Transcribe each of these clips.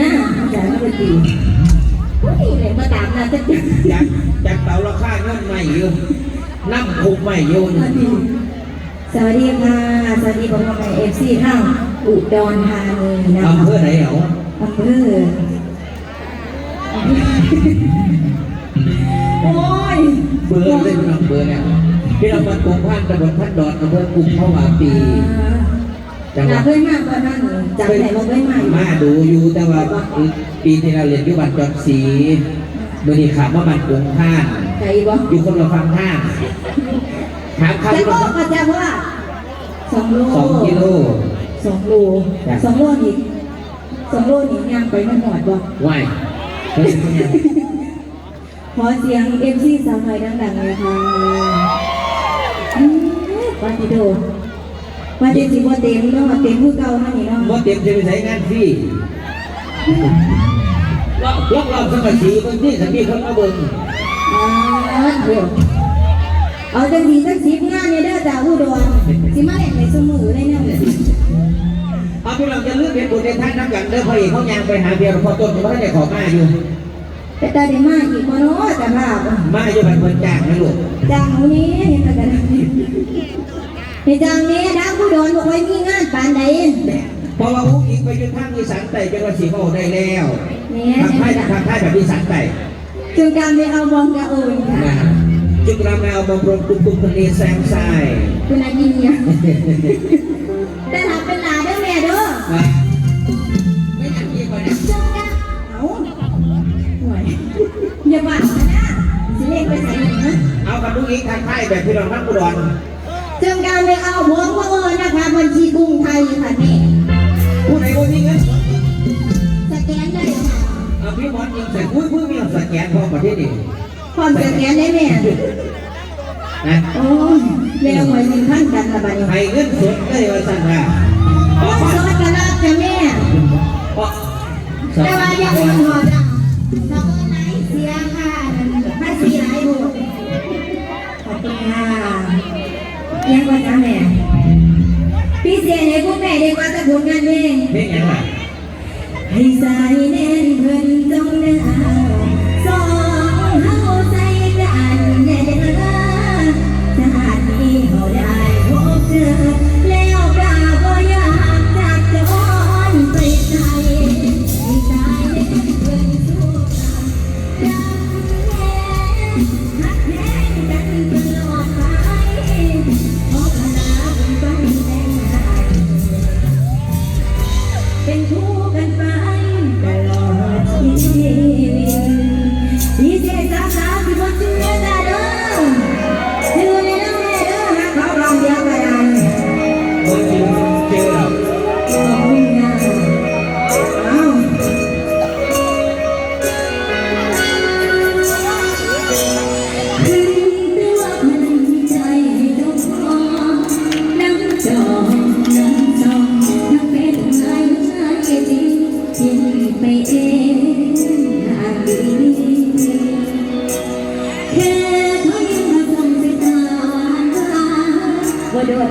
นะอาจารย์นักดนตรีโอ้ยเลยมาตามนะจะจัดจากจากเตาราคาเงินใหม่อยู่น้ำคุกใหม่อยู่นี่สวัสดีค่ะ สวัสดีผมกับเอฟซีทั้งอุดรธานีนะอำคะเภอไหนเหรออำเภอโอ้ยเบอร์เล่นน้ำเบอร์เนี่ยที่เราบ้านกรุงพันตำบลพันดอนอำเภอกรุงเข้ามาปี จังหนาวัดเพื่อนมากกว่านั้นจำไหนมาเพื่อนใหม่มาดูอยู่แต่ว่าปีที่เราเรียนอยู่บ้านจอนสีเมื่อนี้ขับมาบ้านกรุงพันใจบ่อยู่คนละฝั่งทางถามจะคำบว่าอกก็จะว่าสองโลสองกิโลสองโลจ้ะสองโลนี่สองโลนี่ย่างไปไม่หมดบ่ไหวเฮ้ยเป็นไงขอเสียงเอฟซีสาวไทยดังๆเลยค่ะอืมปาติโด ปาติจิบ่เต็มเนาะเต็มผู้เก่ามานี่เนาะว่าเตรียมจะไปใช้งานฟรีรอบรอบรอบสังกะสีบางที่สังกีคนมาเบิ่งอ่าเดี๋ยวเอาจังสีจังสีงานเนี่ยเด้อจ้าผู้ดอนสิมาเล่นในสมือเลยเนี่ยเอาพี่เราจะเลือกเป็นบุญในท่านน้ำกันเด้อพอเอกเขายางไปหาเบียร์พอต้นจะไม่ได้ขอมาอยู่แต่ตาได้มาอีกบ่เนาะจ้าภาพมาอยู่บันเพิ่นจ้างนะลูกจางหนูนี้เห็นแต่กันเห็นจางนี้ดังผู้ดอนบอกว่ามีงานปานใดเพราะว่าอุ้งอิงไปอยู่ทางอีสานใต้จังหวัดศรีโคได้แล้วเนี่ยทางไทยทางไทยแบบอีสานใต้จึงการไปเอาบองกระโอนค่ะนะจึงรำแนวบำรุงตุ้มตุ้มทะเลแซงทรายคุณอายินเนี่ยแต่ถ้าเป็นหลานเด้อแม่เด้อนะไม่อยากยี่คนเนี่ยจังกะเอาหน่อยอย่าบ้านะสิเล่นไปใส่หนึ่งนะเอากับลูกอิงทางไทยแบบพี่น้องทั้งอุดรจึ แกนพร้อมประเทศนี้พร้อมสแกนได้แม่นะโอ้ยเร็วหน่อยหนึ่งพันกันละบัดนี้ให้เงินสดได้ว่าสั่นว่าโอ้ยสวัสดีครับจ้ะแม่เพราะแต่ว่าอย่าโอนหอดังถ้าโอนไหนเสียค่าภาษีหลายบุขอบคุณค่ะยังกว่าจ้าแม่พี่เสียให้พวกแม่ดีกว่าจะผลงานเพลงเพลงยังไง ให้สายแน่นเพิ่นจงหนาสอง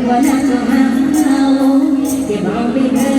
ว่าโดนว่าน่า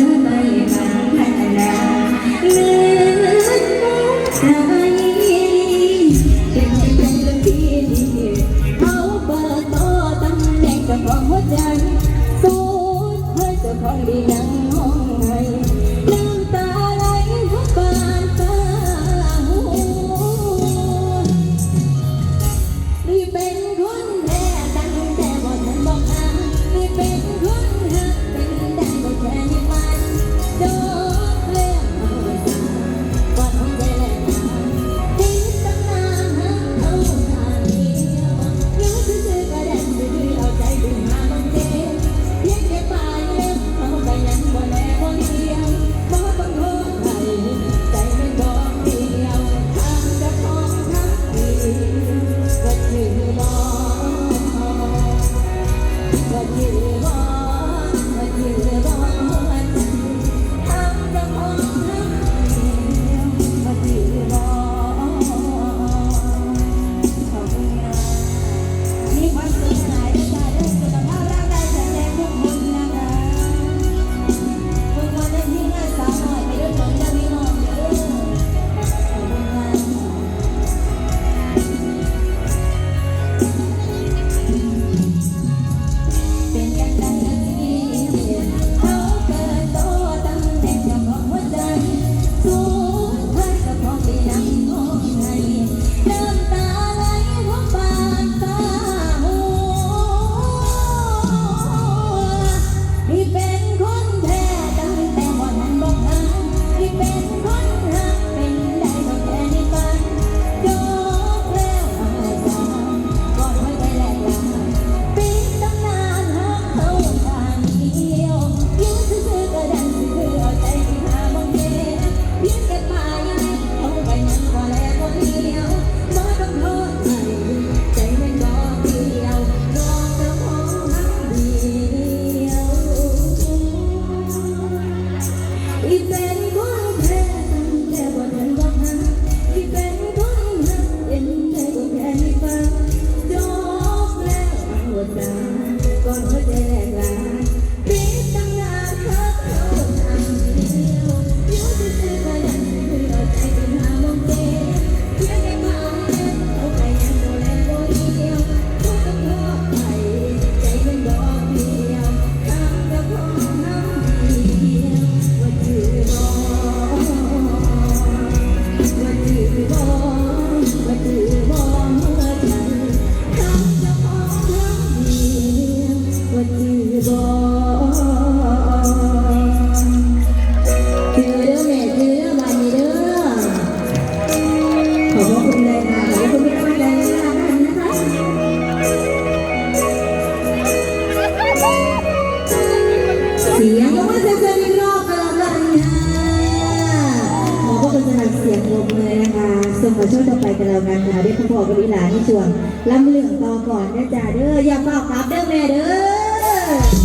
ช่วงต่อไปกันแล้วกันค่ะได้พบกับอีหลานในช่วงลำเลืองต่อก่อนนะจ๊ะเด้ออย่าเฝ้ากลับเด้อแม่เด้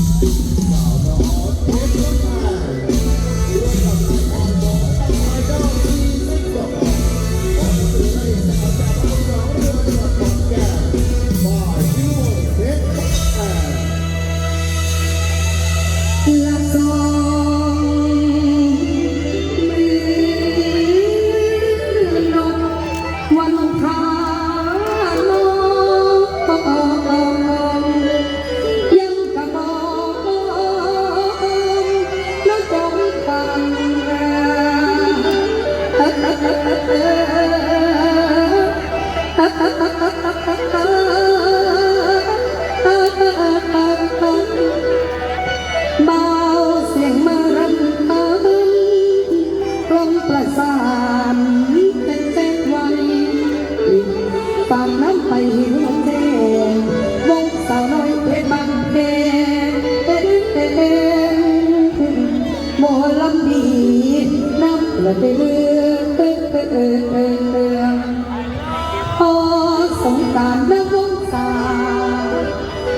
อ มอลำดีน้ำละเดือดพอสงการนักวงสา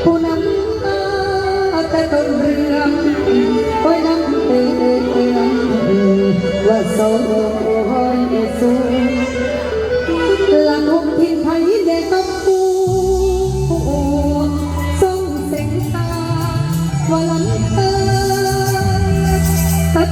ผู้นำมาแต่ต้นเรื่องโอ้ยน้ำเตือนว่าโซ่สูง